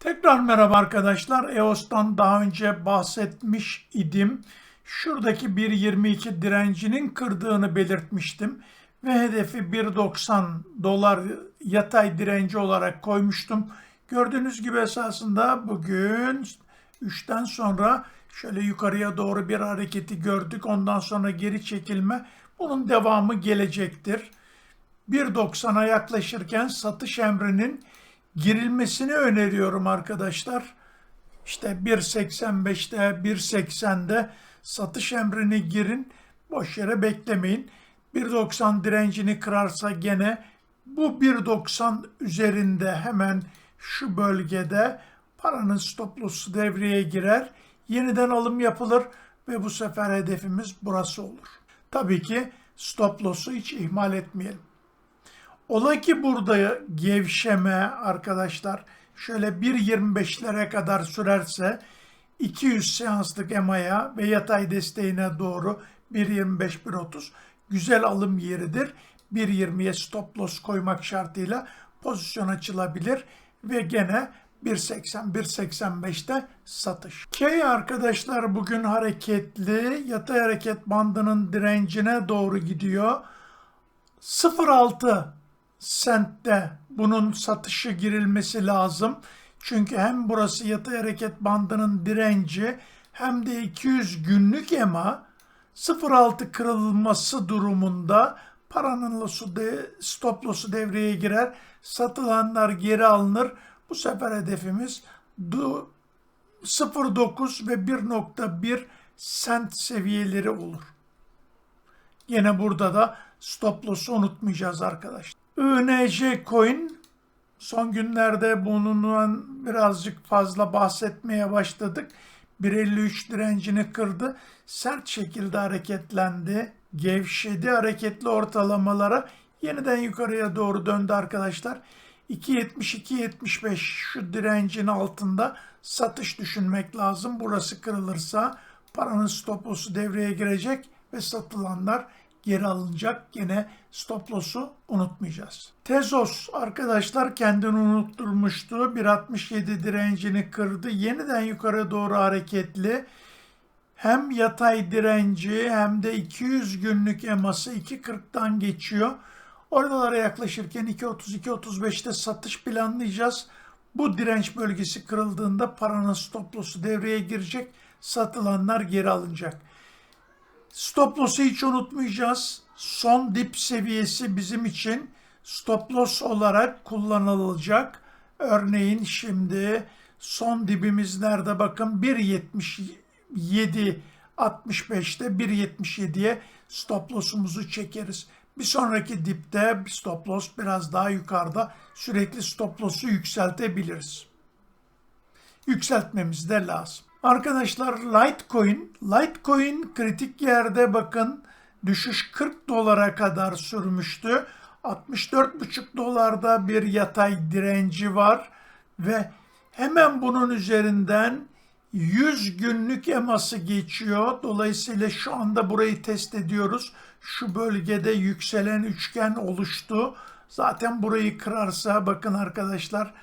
Tekrar merhaba arkadaşlar. EOS'tan daha önce bahsetmiş idim. Şuradaki 1.22 direncinin kırdığını belirtmiştim. Ve hedefi 1.90 dolar yatay direnci olarak koymuştum. Gördüğünüz gibi esasında bugün 3'ten sonra şöyle yukarıya doğru bir hareketi gördük. Ondan sonra geri çekilme. Bunun devamı gelecektir. 1.90'a yaklaşırken satış emrinin girilmesini öneriyorum arkadaşlar. İşte 1.85'te, 1.80'de satış emrini girin. Boş yere beklemeyin. 1.90 direncini kırarsa gene bu 1.90 üzerinde hemen şu bölgede paranın stop loss'u devreye girer. Yeniden alım yapılır ve bu sefer hedefimiz burası olur. Tabii ki stop loss'u hiç ihmal etmeyelim. Ola ki burada gevşeme arkadaşlar şöyle 1.25'lere kadar sürerse 200 seanslık EMA'ya ve yatay desteğine doğru 1.25-1.30 güzel alım yeridir. 1.20'ye stop loss koymak şartıyla pozisyon açılabilir ve gene 1.80-1.85'te satış. K arkadaşlar bugün hareketli yatay hareket bandının direncine doğru gidiyor. 0.6 sentte bunun satışı girilmesi lazım. Çünkü hem burası yatay hareket bandının direnci hem de 200 günlük EMA 0.6 kırılması durumunda paranın losu de, stop losu devreye girer. Satılanlar geri alınır. Bu sefer hedefimiz 0.9 ve 1.1 sent seviyeleri olur. Yine burada da stop loss'u unutmayacağız arkadaşlar. INJ coin son günlerde bunun birazcık fazla bahsetmeye başladık. 1.53 direncini kırdı. Sert şekilde hareketlendi. Gevşedi hareketli ortalamalara. Yeniden yukarıya doğru döndü arkadaşlar. 2.70-2.75 şu direncin altında satış düşünmek lazım. Burası kırılırsa paranın stop loss'u devreye girecek ve satılanlar geri alınacak. Yine stop loss'u unutmayacağız. Tezos arkadaşlar kendini unutturmuştu. 1.67 direncini kırdı. Yeniden yukarı doğru hareketli. Hem yatay direnci hem de 200 günlük eması 2.40'dan geçiyor. Oralara yaklaşırken 2.30-2.35'te satış planlayacağız. Bu direnç bölgesi kırıldığında paranın stop loss'u devreye girecek. Satılanlar geri alınacak. Stop loss'u hiç unutmayacağız. Son dip seviyesi bizim için stop loss olarak kullanılacak. Örneğin şimdi son dibimiz nerede bakın 1.77 65'te 1.77'ye stop loss'umuzu çekeriz. Bir sonraki dipte stop loss biraz daha yukarıda sürekli stop loss'u yükseltebiliriz. Yükseltmemiz de lazım. Arkadaşlar Litecoin, Litecoin kritik yerde bakın düşüş 40 dolara kadar sürmüştü. 64,5 dolarda bir yatay direnci var ve hemen bunun üzerinden 100 günlük eması geçiyor. Dolayısıyla şu anda burayı test ediyoruz. Şu bölgede yükselen üçgen oluştu. Zaten burayı kırarsa bakın arkadaşlar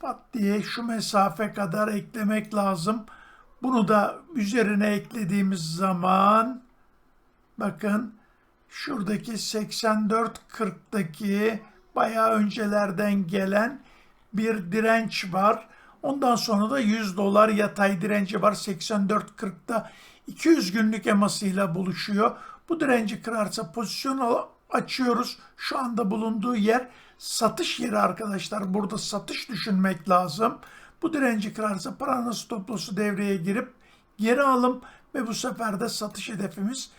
pat diye şu mesafe kadar eklemek lazım. Bunu da üzerine eklediğimiz zaman bakın şuradaki 84.40'daki bayağı öncelerden gelen bir direnç var. Ondan sonra da 100 dolar yatay direnci var. 84.40'da 200 günlük emasıyla buluşuyor. Bu direnci kırarsa pozisyon açıyoruz. Şu anda bulunduğu yer satış yeri arkadaşlar. Burada satış düşünmek lazım. Bu direnci kırarsa paranın stop loss'u devreye girip geri alım ve bu sefer de satış hedefimiz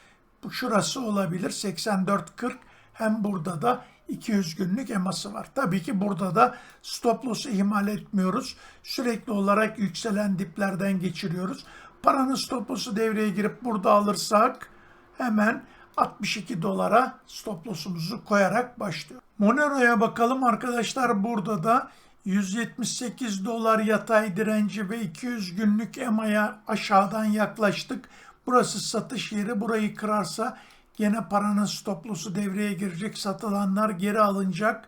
bu şurası olabilir. 84.40 hem burada da 200 günlük eması var. Tabii ki burada da stop loss'u ihmal etmiyoruz. Sürekli olarak yükselen diplerden geçiriyoruz. Paranın stop loss'u devreye girip burada alırsak hemen 62 dolara stop loss'umuzu koyarak başlıyor. Monero'ya bakalım arkadaşlar burada da 178 dolar yatay direnci ve 200 günlük EMA'ya aşağıdan yaklaştık. Burası satış yeri. Burayı kırarsa gene paranın stop loss'u devreye girecek. Satılanlar geri alınacak.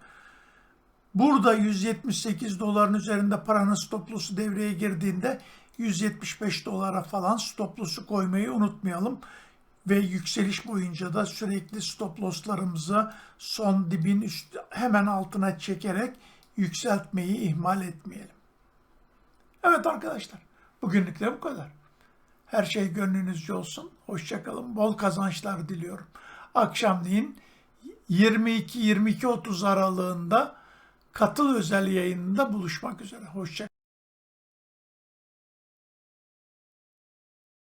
Burada 178 doların üzerinde paranın stop loss'u devreye girdiğinde 175 dolara falan stop loss'u koymayı unutmayalım. Ve yükseliş boyunca da sürekli stop loss'larımızı son dibin üst, hemen altına çekerek yükseltmeyi ihmal etmeyelim. Evet arkadaşlar, bugünlük de bu kadar. Her şey gönlünüzce olsun. Hoşçakalın. Bol kazançlar diliyorum. Akşamleyin 22-22.30 aralığında katıl özel yayınında buluşmak üzere. Hoşçakalın.